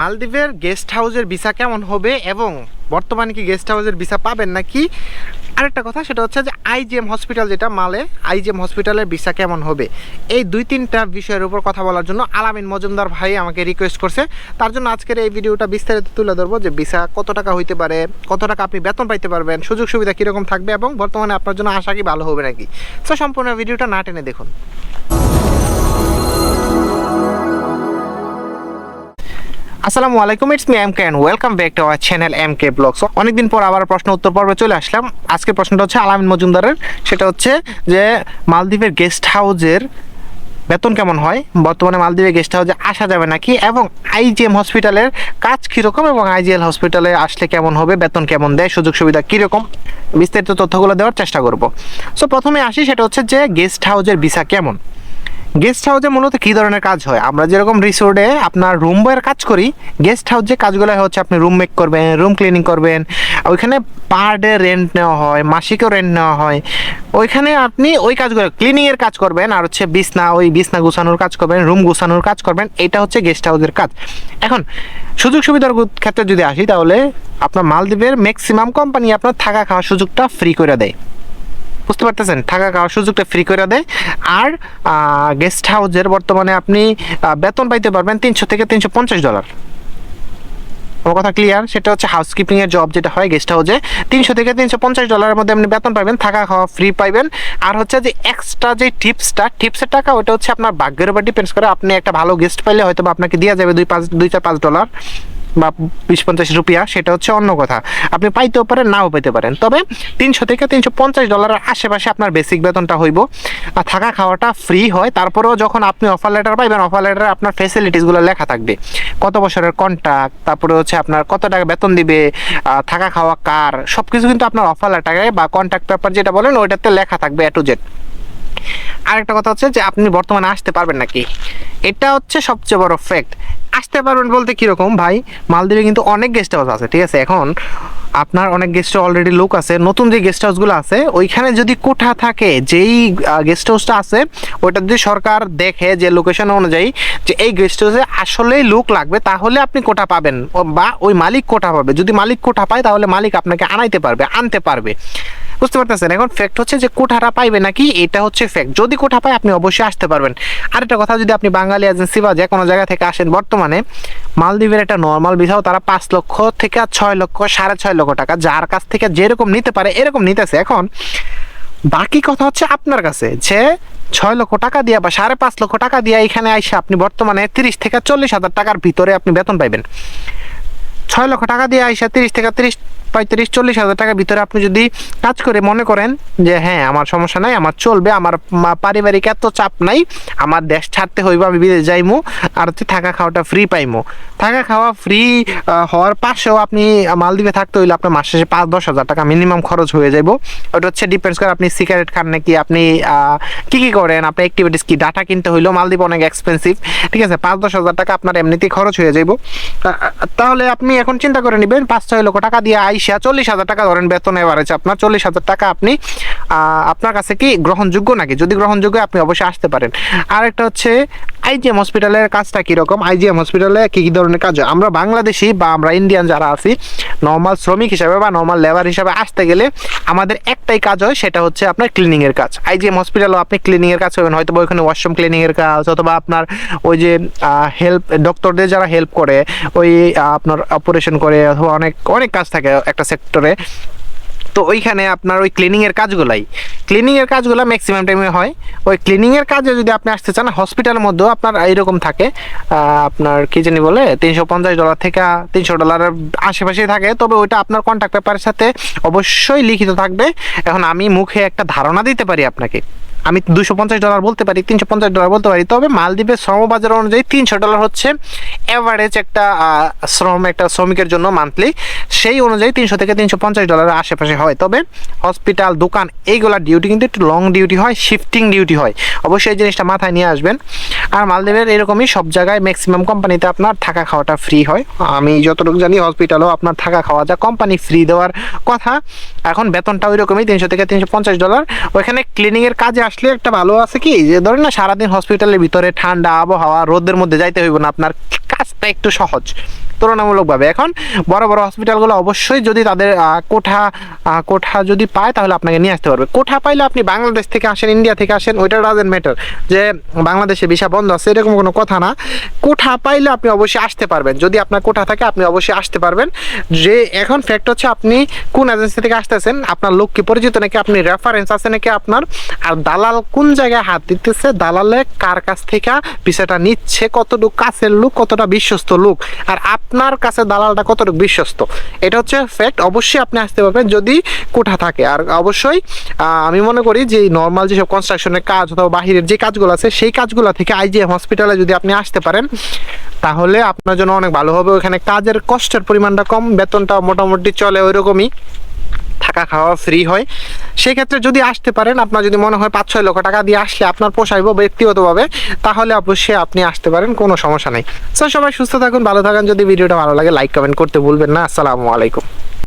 মালদ্বীপের গেস্ট হাউসের ভিসা কেমন হবে এবং বর্তমানে কি গেস্ট হাউসের ভিসা পাবেন নাকি? আরেকটা কথা, সেটা হচ্ছে যে আইজিএম হসপিটাল যেটা মালে আইজিএম হসপিটালের ভিসা কেমন হবে? এই দুই তিনটা বিষয়ের উপর কথা বলার জন্য আলামিন মজুমদার ভাই আমাকে রিকোয়েস্ট করছে। তার জন্য আজকের এই ভিডিওটা বিস্তারিত তুলে ধরবো যে ভিসা কত টাকা হইতে পারে, কত টাকা আপনি বেতন পাইতে পারবেন সুযোগ সুবিধা কীরকম থাকবে এবং বর্তমানে আপনার জন্য আশা কি ভালো হবে নাকি? তো সম্পূর্ণ ভিডিওটা না টেনে দেখুন। আসসালামু আলাইকুম it's me M K and welcome back to our channel M K blogs অনেকদিন পর আবার প্রশ্ন উত্তর পর্বে চলে আসলাম। আজকের প্রশ্নটা হচ্ছে আলামিন মজুমদারের। সেটা হচ্ছে যে, মালদ্বীপের গেস্ট হাউসের বেতন কেমন হয়? বর্তমানে মালদ্বীপের গেস্ট হাউসে আসা যাবে নাকি? এবং আইজিএম হসপিটালের কাজ কীরকম এবং আইজিএল হসপিটালে আসলে কেমন হবে? বেতন কেমন দেয়? সুযোগ সুবিধা কীরকম? বিস্তারিত তথ্যগুলো দেওয়ার চেষ্টা করব। সো প্রথমে আসি, সেটা হচ্ছে যে গেস্ট হাউজের ভিসা কেমন? গেস্ট হাউসে মূলত কী ধরনের কাজ হয়? আমরা যেরকম রিসোর্টে আপনার রুম বয়ের কাজ করি গেস্ট হাউসে কাজগুলো হচ্ছে, আপনি রুম মেক করবেন রুম ক্লিনিং করবেন, ওইখানে পার ডে রেন্ট নেওয়া হয়, মাসিকও রেন্ট নেওয়া হয়। ওইখানে আপনি ওই কাজগুলো ক্লিনিংয়ের কাজ করবেন, আর হচ্ছে বিছনা, ওই বিছনা গুছানোর কাজ করবেন রুম গুছানোর কাজ করবেন, এটা হচ্ছে গেস্ট হাউসের কাজ। এখন, সুযোগ সুবিধার ক্ষেত্রে যদি আসি, তাহলে আপনার মালদ্বীপের ম্যাক্সিমাম কোম্পানি আপনার থাকা খাওয়ার সুযোগটা ফ্রি করে দেয়। বুঝতে পারতেছেন? থাকা খাওয়ার সুযোগটা ফ্রি করে দেয়। আর গেস্ট হাউসের বর্তমানে আপনি বেতন পাইতে পারবেন তিনশো থেকে তিনশো পঞ্চাশ ডলার আমার কথা ক্লিয়ার সেটা হচ্ছে হাউসকিপিং এর জব যেটা হয় গেস্ট হাউসে তিনশো থেকে তিনশো পঞ্চাশ ডলারের মধ্যে আপনি বেতন পাবেন থাকা খাওয়া ফ্রি পাইবেন। আর হচ্ছে যে এক্সট্রা যে টিপসটা টিপসের টাকা ওটা হচ্ছে আপনার ভাগ্যের উপর ডিপেন্ডস করে। আপনি একটা ভালো গেস্ট পাইলে হয়তো আপনাকে দেওয়া যাবে দুই পাঁচ, দুই চার পাঁচ ডলার বা বিশ পঞ্চাশ রুপিয়া, সেটা হচ্ছে অন্য কথা। আপনি পাইতেও পারেন, নাও পেতে পারেন। তবে তিনশো থেকে তিনশো পঞ্চাশ ডলারের আশেপাশে আপনার বেসিক বেতনটা হইব। আর থাকা খাওয়াটা ফ্রি হয়। তারপরেও যখন আপনি অফার লেটার পাইবেন অফার লেটারে আপনার ফেসিলিটিসগুলো লেখা থাকবে। কত বছরের কন্ট্যাক্ট তারপরে হচ্ছে আপনার কত টাকা বেতন দিবে থাকা খাওয়া কার সব কিছু কিন্তু আপনার অফার লেটারে বা কন্ট্যাক্ট পেপার যেটা বলেন, ওইটাতে লেখা থাকবে এ টু জেড আরেকটা কথা হচ্ছে যে আপনি বর্তমানে আসতে পারবেন নাকি? এটা হচ্ছে সবচেয়ে বড় ফ্যাক্ট আসতে পারবেন বলতে কীরকম? ভাই, মালদ্বীপে কিন্তু অনেক গেস্ট হাউস আছে, ঠিক আছে? এখন আপনার অনেক গেস্ট অলরেডি লোক আছে, নতুন যে গেস্ট হাউসগুলো আছে, ওইখানে যদি কোঠা থাকে, যেই গেস্ট হাউসটা আছে, ওইটা যদি সরকার দেখে যে লোকেশন অনুযায়ী যে এই গেস্ট হাউসে আসলেই লোক লাগবে, তাহলে আপনি কোঠা পাবেন। বা ওই মালিক কোঠা পাবে। যদি মালিক কোঠা পায়, তাহলে মালিক আপনাকে আনাইতে পারবে, আনতে পারবে। বুঝতে পারতেছেন? এখন ফ্যাক্ট হচ্ছে যে কোঠাটা পাইবে নাকি? এটা হচ্ছে ফ্যাক্ট যদি কোঠা পায়, আপনি অবশ্যই আসতে পারবেন। আরেকটা কথা, যদি আপনি বাঙালি এজেন্সি বা যে কোনো জায়গা থেকে আসেন, বর্তমানে মালদ্বীপের একটা নর্মাল ভিসাও তারা পাঁচ লক্ষ থেকে ছয় লক্ষ, সাড়ে ছয় লক্ষ টাকা যার কাছ থেকে যেরকম নিতে পারে, এরকম নিতেছে। এখন বাকি কথা হচ্ছে আপনার কাছে যে ছয় লক্ষ টাকা দিয়া বা সাড়ে পাঁচ লক্ষ টাকা দিয়া এখানে আইসা আপনি বর্তমানে তিরিশ থেকে চল্লিশ হাজার টাকার ভিতরে আপনি বেতন পাইবেন। ছয় লক্ষ টাকা দিয়ে আইসা তিরিশ থেকে তিরিশ পঁয়ত্রিশ, চল্লিশ হাজার টাকার ভিতরে আপনি যদি কাজ করে মনে করেন যে হ্যাঁ আমার সমস্যা নাই, আমার চলবে, আমার পারিবারিক এত চাপ নাই, আমার দেশ ছাড়তে হইব, আমি বিদেশ যাইমু, আর হচ্ছে থাকা খাওয়াটা ফ্রি পাইমু। থাকা খাওয়া ফ্রি হওয়ার পাশেও আপনি মালদ্বীপে থাকতে হইলে আপনার মাসে শেষে পাঁচ, দশ হাজার টাকা মিনিমাম খরচ হয়ে যাইব। ওটা হচ্ছে ডিপেন্ডস করে আপনি সিগারেট খান নাকি আপনি কি কি করেন? আপনার অ্যাক্টিভিটিস কি? ডাটা কিনতে হইলেও মালদ্বীপ অনেক এক্সপেন্সিভ ঠিক আছে? পাঁচ, দশ হাজার টাকা আপনার এমনিতেই খরচ হয়ে যাইব। তাহলে আপনি এখন চিন্তা করে নেবেন, পাঁচ, ছয় লক্ষ টাকা দিয়ে আইসা চল্লিশ হাজার টাকা ধরেন বেতন এবারেছে আপনার চল্লিশ হাজার টাকা আপনি আপনার কাছে কি গ্রহণযোগ্য নাকি? যদি গ্রহণযোগ্য আপনি অবশ্যই আসতে পারেন। আর একটা হচ্ছে আইজিএম হসপিটালের কাজটা কীরকম? আইজিএম হসপিটালে কী কী ধরনের কাজ হয়? আমরা বাংলাদেশি বা আমরা ইন্ডিয়ান যারা আছি নর্মাল শ্রমিক হিসাবে বা নর্মাল লেবার হিসাবে আসতে গেলে আমাদের একটাই কাজ হয়, সেটা হচ্ছে আপনার ক্লিনিংয়ের কাজ। আইজিএম হসপিটালও আপনি ক্লিনিংয়ের কাজ করবেন, হয়তো ওইখানে ওয়াশরুম ক্লিনিংয়ের কাজ, অথবা আপনার ওই যে হেল্প ডক্টরদের যারা হেল্প করে, ওই আপনার অপারেশন করে, অথবা অনেক অনেক কাজ থাকে একটা সেক্টরে তো ওইখানে আপনার ওই ক্লিনিংয়ের কাজগুলাই। ক্লিনিংয়ের কাজগুলো ম্যাক্সিমাম টাইমে হয়। ওই ক্লিনিংয়ের কাজে যদি আপনি আসতে চান হসপিটালের মধ্যেও আপনার এইরকম থাকে। আপনার কি জানি বলে, তিনশো পঞ্চাশ ডলার থেকে তিনশো ডলারের আশেপাশেই থাকে। তবে ওইটা আপনার কন্ট্যাক্ট পেপারের সাথে অবশ্যই লিখিত থাকবে। এখন আমি মুখে একটা ধারণা দিতে পারি আপনাকে। আমি দুশো পঞ্চাশ ডলার বলতে পারি, তিনশো পঞ্চাশ ডলার বলতে পারি। তবে মালদ্বীপের শ্রমবাজার অনুযায়ী তিনশো ডলার হচ্ছে অ্যাভারেজ একটা শ্রম, একটা শ্রমিকের জন্য মান্থলি সেই অনুযায়ী তিনশো থেকে তিনশো পঞ্চাশ ডলারের আশেপাশে হয়। তবে হসপিটাল দোকান, এইগুলা ডিউটি কিন্তু একটু লং ডিউটি হয় শিফটিং ডিউটি হয়। অবশ্যই এই জিনিসটা মাথায় নিয়ে আসবেন। আর মালদ্বীপের এরকমই সব জায়গায় ম্যাক্সিমাম কোম্পানিতে আপনার থাকা খাওয়াটা ফ্রি হয়। আমি যতটুকু জানি হসপিটালও আপনার থাকা খাওয়া যা কোম্পানি ফ্রি দেওয়ার কথা। এখন বেতনটা ওই রকমই তিনশো থেকে তিনশো পঞ্চাশ ডলার। ওইখানে ক্লিনিংয়ের কাজে আসলে একটা ভালো আছে কি, যে ধরেন না সারাদিন হসপিটালের ভিতরে ঠান্ডা আবহাওয়া, রোদের মধ্যে যাইতে হইব না, আপনার কাজটা একটু সহজ। তুলনামূলকভাবে। এখন বড় বড় হসপিটালগুলো অবশ্যই যদি তাদের কোঠা কোঠা যদি পায় তাহলে আপনাকে নিয়ে আসতে পারবে। কোঠা পাইলে আপনি বাংলাদেশ থেকে আসেন ইন্ডিয়া থেকে আসেন, ওইটা ডাজেন্ট ম্যাটার যে বাংলাদেশে ভিসা বন্ধ আছে, এরকম কোনো কথা না। কোঠা পাইলে আপনি অবশ্যই আসতে পারবেন। যদি আপনার কোঠা থাকে, আপনি অবশ্যই আসতে পারবেন। যে এখন ফ্যাক্ট হচ্ছে আপনি কোন এজেন্সি থেকে আসতেছেন, আপনার লোক কি পরিচিত নাকি, আপনি রেফারেন্স আছে নাকি আপনার, আর দালাল কোন জায়গায় হাত দিতেছে, দালালে কার কাছ থেকে ভিসাটা নিচ্ছে, কতটুকু কাছের লোক, কতটা বিশ্বস্ত লোক। আর আপনার কাছে দালালটা কতটুকু বিশ্বস্ত? এটা হচ্ছে ফ্যাক্ট অবশ্যই আপনি আসতে পারবেন যদি কোঠা থাকে। আর অবশ্যই আমি মনে করি যে নর্মাল যেসব কনস্ট্রাকশনের কাজ অথবা বাহিরের যে কাজগুলো আছে, সেই কাজগুলো থেকে আইজিএম হসপিটালে যদি আপনি আসতে পারেন, তাহলে আপনার জন্য অনেক ভালো হবে। ওখানে কাজের কষ্টের পরিমাণটা কম, বেতনটা মোটামুটি চলে ওইরকমই। থাকা খাওয়া ফ্রি হয়। সেক্ষেত্রে যদি আসতে পারেন, আপনার যদি মনে হয় পাঁচ ছয় লক্ষ টাকা দিয়ে আসলে আপনার পোষাইব ব্যক্তিগতভাবে, তাহলে অবশ্যই আপনি আসতে পারেন, কোনো সমস্যা নেই। সো সবাই সুস্থ থাকুন, ভালো থাকুন। যদি ভিডিওটা ভালো লাগে লাইক কমেন্ট করতে ভুলবেন না। আসসালামু আলাইকুম।